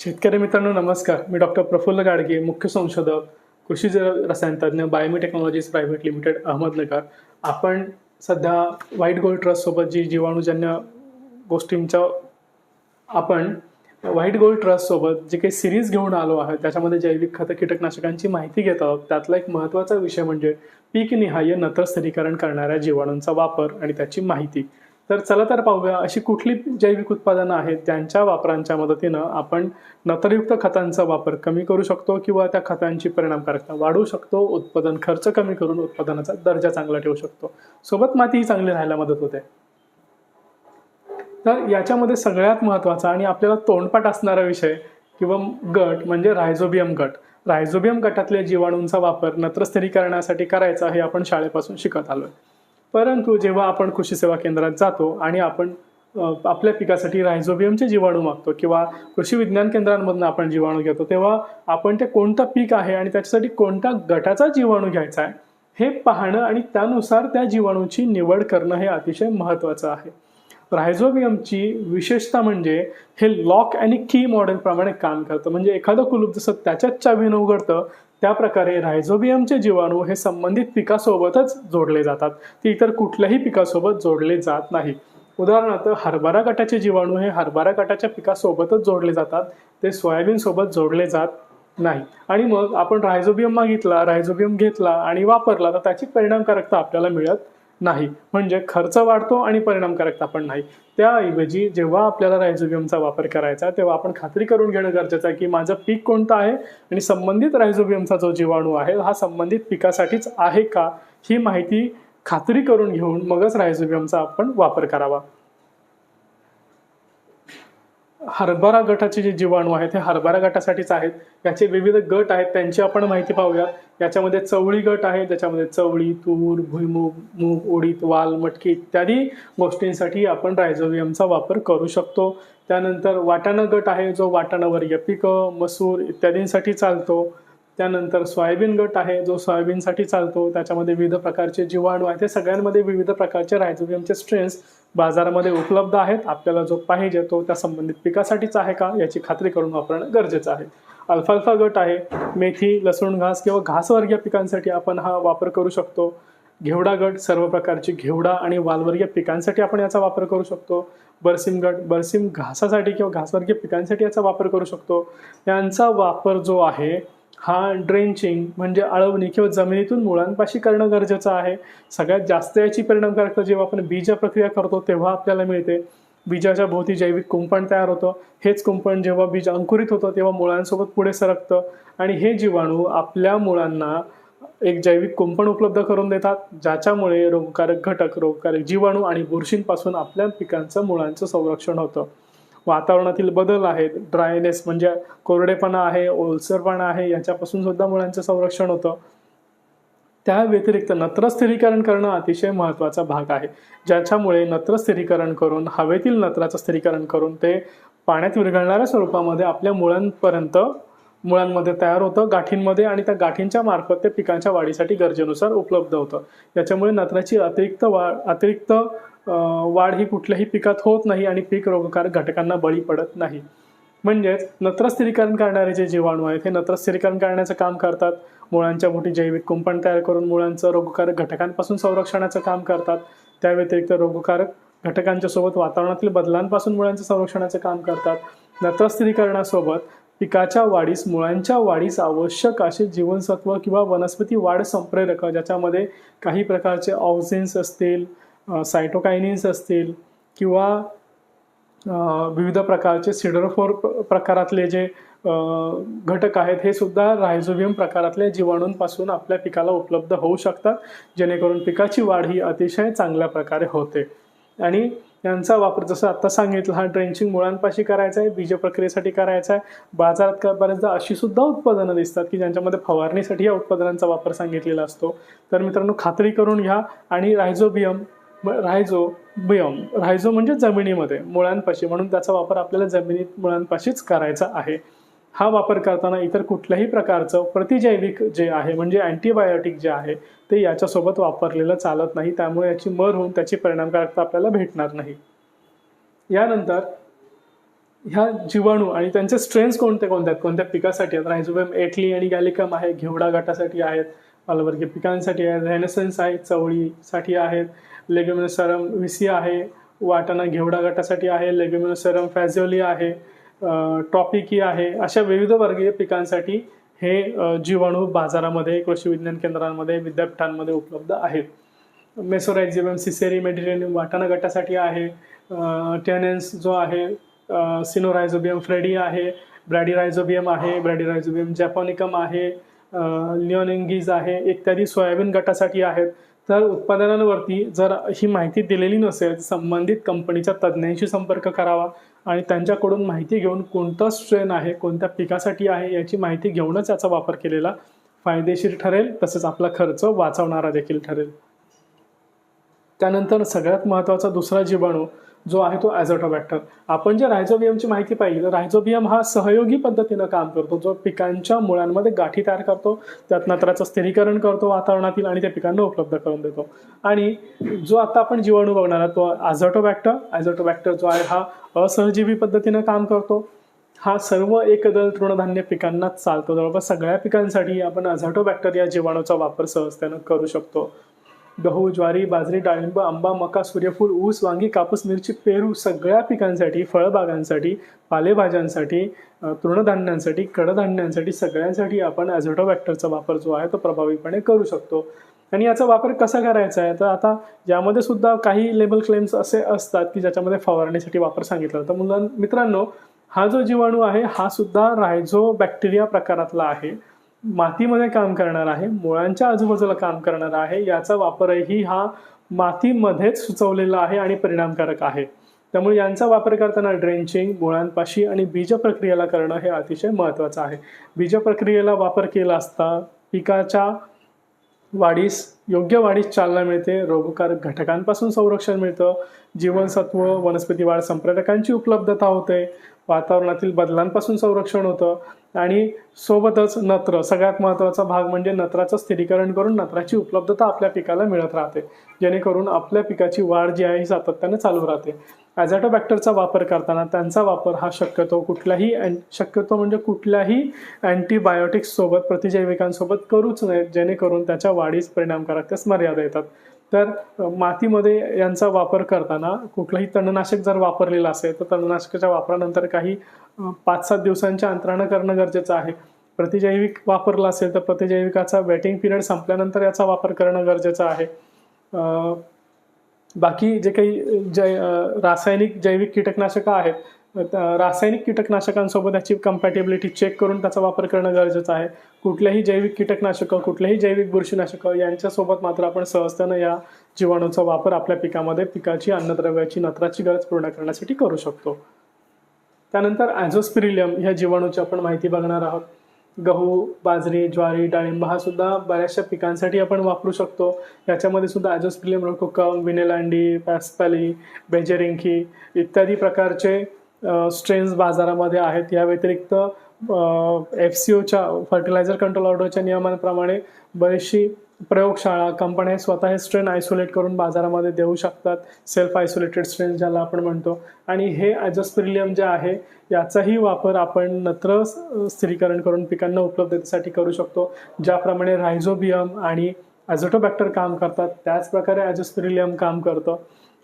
शेतकरी मित्रांनो नमस्कार. मी डॉक्टर प्रफुल्ल गाडगे मुख्य संशोधक कृषी ज- रसायन Biome technologies private limited Ahmednagar. आपण सध्या व्हाईट गोल्ड ट्रस्टसोबत जी जीवाणूजन्य गोष्टींच्या आपण व्हाईट गोल्ड ट्रस्टसोबत जे काही सिरीज घेऊन आलो आहे त्याच्यामध्ये जैविक खतं कीटकनाशकांची माहिती घेत आहोत. त्यातला एक महत्त्वाचा विषय म्हणजे पीकनिहाय नत्र स्थिरीकरण करणाऱ्या जीवाणूंचा वापर आणि त्याची माहिती. तर चला तर पाहूया अशी कुठली जैविक उत्पादनं आहेत ज्यांच्या वापरांच्या मदतीनं आपण नत्रयुक्त खतांचा वापर कमी करू शकतो किंवा त्या खतांची परिणामकारकता वाढवू शकतो उत्पादन खर्च कमी करून उत्पादनाचा दर्जा चांगला ठेवू शकतो. सोबत मातीही चांगली राहायला मदत होते. तर याच्यामध्ये सगळ्यात महत्त्वाचा आणि आपल्याला तोंडपाठ असणारा विषय किंवा गट म्हणजे रायझोबियम गट. रायझोबियम गटातल्या जीवाणूंचा वापर नत्रस्थिरीकरणासाठी करायचा हे आपण शाळेपासून शिकत आलोय. परंतु जेव्हा आपण कृषी सेवा केंद्रात जातो आणि आपण आपल्या पिकासाठी रायझोबियमचे जीवाणू मागतो किंवा कृषी विज्ञान केंद्रांमधून आपण जीवाणू घेतो तेव्हा आपण ते कोणतं पीक आहे आणि त्याच्यासाठी कोणत्या गटाचा जीवाणू घ्यायचा आहे हे पाहणं आणि त्यानुसार त्या जीवाणूची निवड करणं हे अतिशय महत्त्वाचं आहे. रायझोबियमची विशेषता म्हणजे हे लॉक आणि की मॉडेलप्रमाणे काम करतं. म्हणजे एखादं कुलूप जसं त्याच्याच चावीनं उघडतं त्याप्रकारे रायझोबियमचे जीवाणू हे संबंधित पिकासोबतच जोडले जातात. ते इतर कुठल्याही पिकासोबत जोडले जात नाही. उदाहरणार्थ हरभरा गटाचे जीवाणू हे हरभरा गटाच्या पिकासोबतच जोडले जातात. ते सोयाबीन सोबत जोडले जात नाही. आणि मग आपण रायझोबियम मागितला रायझोबियम घेतला आणि वापरला तर त्याची परिणामकारकता आपल्याला मिळत नाही. म्हणजे खर्च वाढतो आणि परिणामकारकता पण नाही. त्याऐवजी जेव्हा आपल्याला रायझोबियमचा वापर करायचा तेव्हा आपण खात्री करून घेणं गरजेचं आहे की माझं पीक कोणतं आहे आणि संबंधित रायझोबियमचा जो जीवाणू आहे हा संबंधित पिकासाठीच आहे का ही माहिती खात्री करून घेऊन मगच रायझोबियमचा आपण वापर करावा. हरभरा गटाचे जे जीवाणू आहेत हे हरभरा गटासाठीच आहेत. याचे विविध गट आहेत त्यांची आपण माहिती पाहूया. याच्यामध्ये चवळी गट आहे ज्याच्यामध्ये चवळी तूर भुईमूग मूग उडीद वाल मटकी इत्यादी गोष्टींसाठी आपण रायझोबियमचा वापर करू शकतो. त्यानंतर वाटाणा गट आहे जो वाटाणावर्गीय पिकं मसूर इत्यादींसाठी चालतो. त्यानंतर सोयाबीन गट आहे जो सोयाबीनसाठी चालतो. त्याच्यामध्ये विविध प्रकारचे जीवाणू आहेत. ते सगळ्यांमध्ये विविध प्रकारचे रायझोबियमचे म्हणजे स्ट्रेन्स बाजारामध्ये उपलब्ध आहेत. आपल्याला जो पाहिजे तो त्या संबंधित पिकासाठीच आहे का याची खात्री करून वापरणं गरजेचं आहे. अल्फाल्फा गट आहे. मेथी लसूण घास किंवा घासवर्गीय पिकांसाठी आपण हा वापर करू शकतो. घेवडा गट सर्व प्रकारची घेवडा आणि वालवर्गीय पिकांसाठी आपण याचा वापर करू शकतो. बरसीम गट बरसीम घासासाठी किंवा घासवर्गीय पिकांसाठी याचा वापर करू शकतो. यांचा वापर जो आहे हा ड्रेंचिंग म्हणजे आळवणी किंवा जमिनीतून मुळांपाशी करणं गरजेचं आहे. सगळ्यात जास्त याची परिणामकारकता जेव्हा आपण बीज प्रक्रिया करतो तेव्हा आपल्याला मिळते. बीजाच्या भोवती जैविक कुंपण तयार होतं. हेच कुंपण जेव्हा बीज अंकुरित होतं तेव्हा मुळांसोबत पुढे सरकतं. आणि हे जीवाणू आपल्या मुळांना एक जैविक कुंपण उपलब्ध करून देतात ज्याच्यामुळे रोगकारक घटक रोगकारक जीवाणू आणि बुरशींपासून आपल्या पिकांचं मुळांचं संरक्षण होतं. वातावरणातील बदल आहेत. ड्रायनेस म्हणजे कोरडेपणा आहे ओलसरपणा आहे याच्यापासून सुद्धा मुळांचं संरक्षण होतं. त्या व्यतिरिक्त नत्रस्थिरीकरण करणं अतिशय महत्त्वाचा भाग आहे. ज्याच्यामुळे नत्रस्थिरीकरण करून हवेतील नत्राचं स्थिरीकरण करून ते पाण्यात विरघळणाऱ्या स्वरूपामध्ये आपल्या मुळांपर्यंत मुळांमध्ये तयार होतं गाठींमध्ये आणि त्या गाठींच्या मार्फत ते पिकांच्या वाढीसाठी गरजेनुसार उपलब्ध होतं. याच्यामुळे नत्राची अतिरिक्त वाढ अतिरिक्त वाढ ही कुठल्याही पिकात होत नाही आणि पीक रोगकारक घटकांना बळी पडत नाही. म्हणजेच नत्रस्थिरीकरण करणारे जे जीवाणू आहेत हे नत्रस्थिरीकरण करण्याचं काम करतात. मुळांच्या मोठी जैविक कुंपण तयार करून मुळांचं रोगकारक घटकांपासून संरक्षणाचं काम करतात. त्या व्यतिरिक्त रोगकारक घटकांच्या सोबत वातावरणातील बदलांपासून मुळांचं संरक्षणाचं काम करतात. नत्रस्थिरीकरणासोबत पिकाच्या वाढीस मुळांच्या वाढीस आवश्यक असे जीवनसत्व किंवा वनस्पती वाढ संप्रेरक ज्याच्यामध्ये काही प्रकारचे ऑक्झिन्स असतील सायटोकायनिन्स असतील किंवा विविध प्रकारचे सिडरोफोर प्रकारातले जे घटक आहेत हे सुद्धा रायझोबियम प्रकारातल्या जीवाणूंपासून आपल्या पिकाला उपलब्ध होऊ शकतात जेणेकरून पिकाची वाढ ही अतिशय चांगल्या प्रकारे होते. आणि यांचा वापर जसं आत्ता सांगितलं हा ड्रेंचिंग मुळांपाशी करायचा आहे बीज प्रक्रियेसाठी करायचा आहे. बाजारात का बऱ्याचदा अशी सुद्धा उत्पादनं दिसतात की ज्यांच्यामध्ये फवारणीसाठी या उत्पादनांचा वापर सांगितलेला असतो. तर मित्रांनो खात्री करून घ्या आणि रायझोबियम राहायचो रायझो बियम रायझो म्हणजे जमिनीमध्ये मुळांपाशी. म्हणून त्याचा वापर आपल्याला जमिनीत मुळांपाशीच करायचा आहे. हा वापर करताना इतर कुठल्याही प्रकारचं प्रतिजैविक जे आहे म्हणजे अँटीबायोटिक जे आहे ते याच्यासोबत वापरलेलं चालत नाही. त्यामुळे याची मर होऊन त्याची परिणामकारकता आपल्याला भेटणार नाही. यानंतर ह्या जीवाणू आणि त्यांचे स्ट्रेन्स कोणते कोणते आहेत? कोणत्या पिकासाठी आहेत? रायझोबेम एटली आणि गॅलिकम आहे घेवडा गटासाठी आहेत पालवर्गीय पिकांसाठी आहेत रेनेसन्स आहेत चवळीसाठी आहेत लेग्युमिनोसरम विसी आहे वाटाणा घेवडा गटासाठी आहे लेग्युमिनोसरम फॅझोली आहे टॉपिकी e आहे अशा विविध वर्गीय पिकांसाठी हे जीवाणू बाजारामध्ये कृषी विज्ञान केंद्रांमध्ये विद्यापीठांमध्ये उपलब्ध आहेत. मेसोरायझिबम सिसेरी मेडिटेरियन वाटाणा गटासाठी आहे टेनेन्स जो आहे सिनोरायझोबियम फ्रेडी आहे ब्रॅडिरायझोबियम आहे ब्रॅडिरायझोबियम जॅपॉनिकम आहे लिओनिंगीज आहे इत्यादी सोयाबीन गटासाठी आहेत. तर उत्पादनांवरती जर ही माहिती दिलेली नसेल संबंधित कंपनीच्या तज्ज्ञांशी संपर्क करावा आणि त्यांच्याकडून माहिती घेऊन कोणता स्ट्रेन आहे कोणत्या पिकासाठी आहे याची माहिती घेऊनच याचा वापर केलेला फायदेशीर ठरेल तसेच आपला खर्च वाचवणारा देखील ठरेल. त्यानंतर सगळ्यात महत्त्वाचा दुसरा जीवाणू जो आहे तो ॲझोटोबॅक्टर आपण जे रायझोबियमची माहिती पाहिली तर रायझोबियम हा सहयोगी पद्धतीनं काम करतो. जो पिकांच्या मुळांमध्ये गाठी तयार करतो त्यात नत्राचं स्थिरीकरण करतो वातावरणातील आणि त्या पिकांना उपलब्ध करून देतो. आणि जो आता आपण जीवाणू बघणार आहोत तो ॲझोटोबॅक्टर ॲझोटोबॅक्टर जो आहे हा असहजीवी पद्धतीनं काम करतो. हा सर्व एकदल तृणधान्य पिकांनाच चालतो. जवळपास सगळ्या पिकांसाठी आपण अझाटोबॅक्टर या जीवाणूचा वापर सहजतेनं करू शकतो. गहू ज्वारी बाजरी डाळिंब आंबा मका सूर्यफूल ऊस वांगी कापूस मिरची पेरू सगळ्या पिकांसाठी फळबागांसाठी पालेभाज्यांसाठी तृणधान्यांसाठी कडधान्यांसाठी सगळ्यांसाठी आपण ॲझोटोबॅक्टरचा वापर जो आहे तो प्रभावीपणे करू शकतो. आणि याचा वापर कसा करायचा आहे? तर आता यामध्ये सुद्धा काही लेबल क्लेम्स असे असतात की ज्याच्यामध्ये फवारणीसाठी वापर सांगितला तर मुलां मित्रांनो हा जो जीवाणू आहे हा सुद्धा रायझो बॅक्टेरिया प्रकारातला आहे. मातीमध्ये काम करणार आहे मुळांच्या आजूबाजूला काम करणार आहे याचा वापरही हा मातीमध्येच सुचवलेला आहे आणि परिणामकारक आहे. त्यामुळे यांचा वापर करताना ड्रेंचिंग मुळांपाशी आणि बीज प्रक्रियेला करणं हे अतिशय महत्त्वाचं आहे. बीज प्रक्रियेला वापर केला असता पिकाच्या वाढीस योग्य वाढीस चालना मिळते रोगकारक घटकांपासून संरक्षण मिळतं जीवनसत्व वनस्पती वाढ संप्रेरकांची उपलब्धता होते वातावरणातील बदलांपासून संरक्षण होतं. आणि सोबतच नत्र सगळ्यात महत्त्वाचा भाग म्हणजे नत्राचं स्थिरीकरण करून नत्राची उपलब्धता आपल्या पिकाला मिळत राहते. जेणेकरून आपल्या पिकाची वाढ जी आहे ही सातत्याने चालू राहते. ॲझॅटोबॅक्टरचा वापर करताना त्यांचा वापर हा शक्यतो कुठल्याही अँट शक्यतो म्हणजे कुठल्याही अँटीबायोटिक्ससोबत प्रतिजैविकांसोबत करूच नये. जेणेकरून त्याच्या वाढीस परिणामकारकतेस मर्यादा येतात. तर मातीमध्ये यांचा वापर करताना कुठलंही तणनाशक जर वापरलेलं असेल तर तणनाशकाच्या वापरानंतर काही पाच सात दिवसांच्या अंतरानं करणं गरजेचं आहे. प्रतिजैविक वापरला असेल तर प्रतिजैविकाचा वेटिंग पिरियड संपल्यानंतर याचा वापर करणं गरजेचं आहे. बाकी जे काही जै रासायनिक जैविक कीटकनाशकं आहेत रासायनिक कीटकनाशकांसोबत याची कम्पॅटेबिलिटी चेक करून त्याचा वापर करणं गरजेचं आहे. कुठल्याही जैविक कीटकनाशकं कुठल्याही जैविक बुरशीनाशकं यांच्यासोबत मात्र आपण सहजतेनं या जीवाणूचा वापर आपल्या पिकामध्ये पिकाची अन्नद्रव्याची नत्राची गरज पूर्ण करण्यासाठी करू शकतो. त्यानंतर ॲझोस्पिरिलियम ह्या जीवाणूची आपण माहिती बघणार आहोत. गहू बाजरी ज्वारी डाळिंब हा सुद्धा बऱ्याचशा पिकांसाठी आपण वापरू शकतो. याच्यामध्ये सुद्धा ॲझोस्पिरिलियम रोकोकम विनेलांडी पॅस्पॅली बेजेरिंकी इत्यादी प्रकारचे स्ट्रेन्स बाजारामध्ये आहेत. या व्यतिरिक्त एफ सी ओच्या फर्टिलायझर कंट्रोल ऑर्डरच्या नियमांप्रमाणे बरीचशी प्रयोगशाळा कंपन्या स्वतः हे स्ट्रेन आयसोलेट करून बाजारामध्ये देऊ शकतात. सेल्फ आयसोलेटेड स्ट्रेन ज्याला आपण म्हणतो. आणि हे ॲजोस्पिरिलियम जे आहे याचाही वापर आपण नत्र स्थिरीकरण करून पिकांना उपलब्धतेसाठी करू शकतो. ज्याप्रमाणे रायझोबियम आणि ॲझोटोबॅक्टर काम करतात. त्याचप्रकारे प्रकारे काम करतं.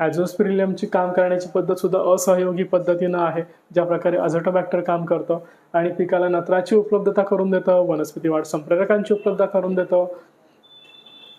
ॲझोस्प्रिलियमची काम करण्याची पद्धत सुद्धा असहयोगी पद्धतीनं आहे. ज्या प्रकारे अझोटोबॅक्टर काम करतं आणि पिकाला नत्राची उपलब्धता करून देतं वनस्पती वाढ संप्रेरकांची उपलब्धता करून देतं.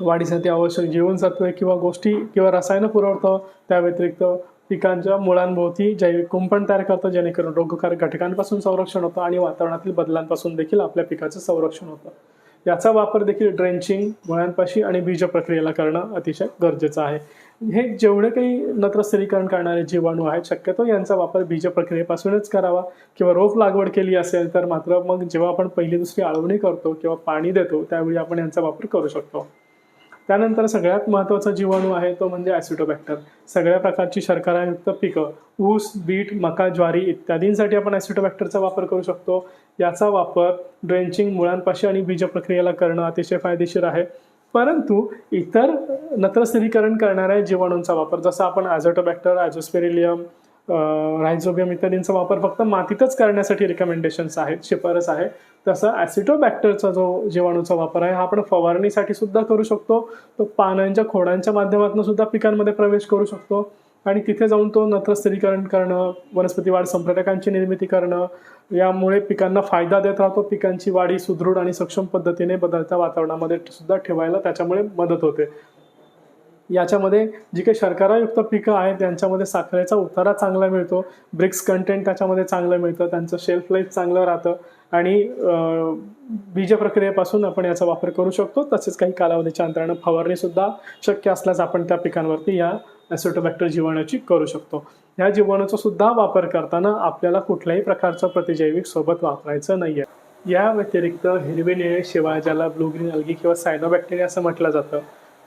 वाढीसाठी आवश्यक जीवनसत्वे किंवा गोष्टी किंवा रसायनं पुरवतं. त्या व्यतिरिक्त पिकांच्या मुळांभोवती जैविक कुंपण तयार करतं जेणेकरून रोगकारक घटकांपासून संरक्षण होतं आणि वातावरणातील बदलांपासून देखील आपल्या पिकाचं संरक्षण होतं. याचा वापर देखील ड्रेंचिंग मुळांपाशी आणि बीज प्रक्रियेला करणं अतिशय गरजेचं आहे. हे जेवढे काही नत्रस्थिरीकरण करणारे जीवाणू आहेत शक्यतो यांचा वापर बीज प्रक्रियेपासूनच करावा. किंवा रोप लागवड केली असेल तर मात्र मग जेव्हा आपण पहिली दुसरी आळवणी करतो किंवा पाणी देतो त्यावेळी आपण यांचा वापर करू शकतो. त्यानंतर सगळ्यात महत्त्वाचा जीवाणू आहे तो म्हणजे ॲसिटोबॅक्टर सगळ्या प्रकारची शर्करायुक्त पिकं ऊस बीट मका ज्वारी इत्यादींसाठी आपण ॲसिटोबॅक्टरचा वापर करू शकतो. याचा वापर ड्रेंचिंग मुळांपाशी आणि बीज प्रक्रियेला करणं अतिशय फायदेशीर आहे. परंतु इतर नत्रस्थिरीकरण करणाऱ्या जीवाणूंचा वापर जसं आपण ॲझोटोबॅक्टर ॲझोस्पेरिलियम रायझोबियम इत्यादींचा वापर फक्त मातीतच करण्यासाठी रिकमेंडेशन्स आहेत शिफारस आहे. तसं ॲसिटोबॅक्टरचा जो जीवाणूचा वापर आहे हा आपण फवारणीसाठी सुद्धा करू शकतो. तो पानांच्या खोडांच्या माध्यमातून सुद्धा पिकांमध्ये प्रवेश करू शकतो. आणि तिथे जाऊन तो नत्रस्तरीकरण करणं वनस्पती वाढ संप्रेरकांची निर्मिती करणं यामुळे पिकांना फायदा देत राहतो. पिकांची वाढी सुदृढ आणि सक्षम पद्धतीने बदलत्या वातावरणामध्ये सुद्धा ठेवायला त्याच्यामुळे मदत होते. याच्यामध्ये जी काही शर्करायुक्त पिकं आहेत त्यांच्यामध्ये साखरेचा उतारा चांगला मिळतो. ब्रिक्स कंटेंट त्याच्यामध्ये चांगलं मिळतं. त्यांचं शेल्फ लाईफ चांगलं राहतं. आणि बीज प्रक्रियेपासून आपण याचा वापर करू शकतो. तसेच काही कालावधीच्या अंतरानं फवारणीसुद्धा शक्य असल्यास आपण त्या पिकांवरती या ॲसिटोबॅक्टर जीवाणूची करू शकतो. ह्या जीवाणूचा सुद्धा वापर करताना आपल्याला कुठल्याही प्रकारचं प्रतिजैविक सोबत वापरायचं नाही आहे या व्यतिरिक्त हिरवे निळे शिवाय ज्याला ब्लू ग्रीन अल्गी किंवा सायनोबॅक्टेरिया असं म्हटलं जातं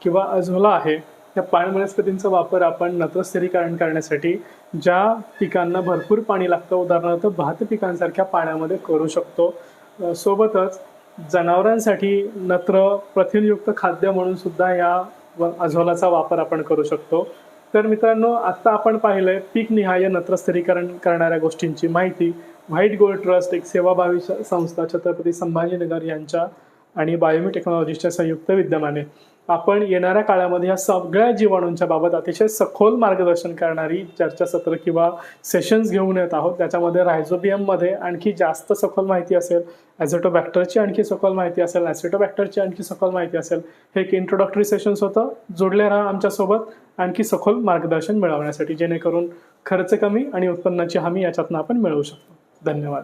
किंवा अझोला आहे या पाण वनस्पतींचा वापर आपण नत्रस्थिरीकरण करण्यासाठी ज्या पिकांना भरपूर पाणी लागतं उदाहरणार्थ भात पिकांसारख्या पाण्यामध्ये करू शकतो. सोबतच जनावरांसाठी नत्र प्रथिनयुक्त खाद्य म्हणून सुद्धा या व- अझोलाचा वापर आपण करू शकतो. तर मित्रांनो आत्ता आपण पाहिलंय पीक निहाय नत्रस्तरीकरण करणाऱ्या गोष्टींची माहिती. व्हाईट गोल्ड ट्रस्ट एक सेवाभावी संस्था छत्रपती संभाजीनगर यांच्या आणि बायोमी टेक्नॉलॉजीच्या संयुक्त विद्यमाने. आपण येणाऱ्या काळामध्ये या सगळ्या जीवाणूंच्या बाबत अतिशय सखोल मार्गदर्शन करणारी चर्चासत्र किंवा सेशन्स घेऊन येत आहोत. त्याच्यामध्ये रायझोबियममध्ये आणखी जास्त सखोल माहिती असेल ॲझेटोबॅक्टरची आणखी सखोल माहिती असेल ॲसिटोबॅक्टरची आणखी सखोल माहिती असेल. हे एक इंट्रोडक्टरी सेशन्स होतं. जोडले राहा आमच्यासोबत आणखी सखोल मार्गदर्शन मिळवण्यासाठी जेणेकरून खर्च कमी आणि उत्पन्नाची हमी याच्यातनं आपण मिळवू शकतो. धन्यवाद.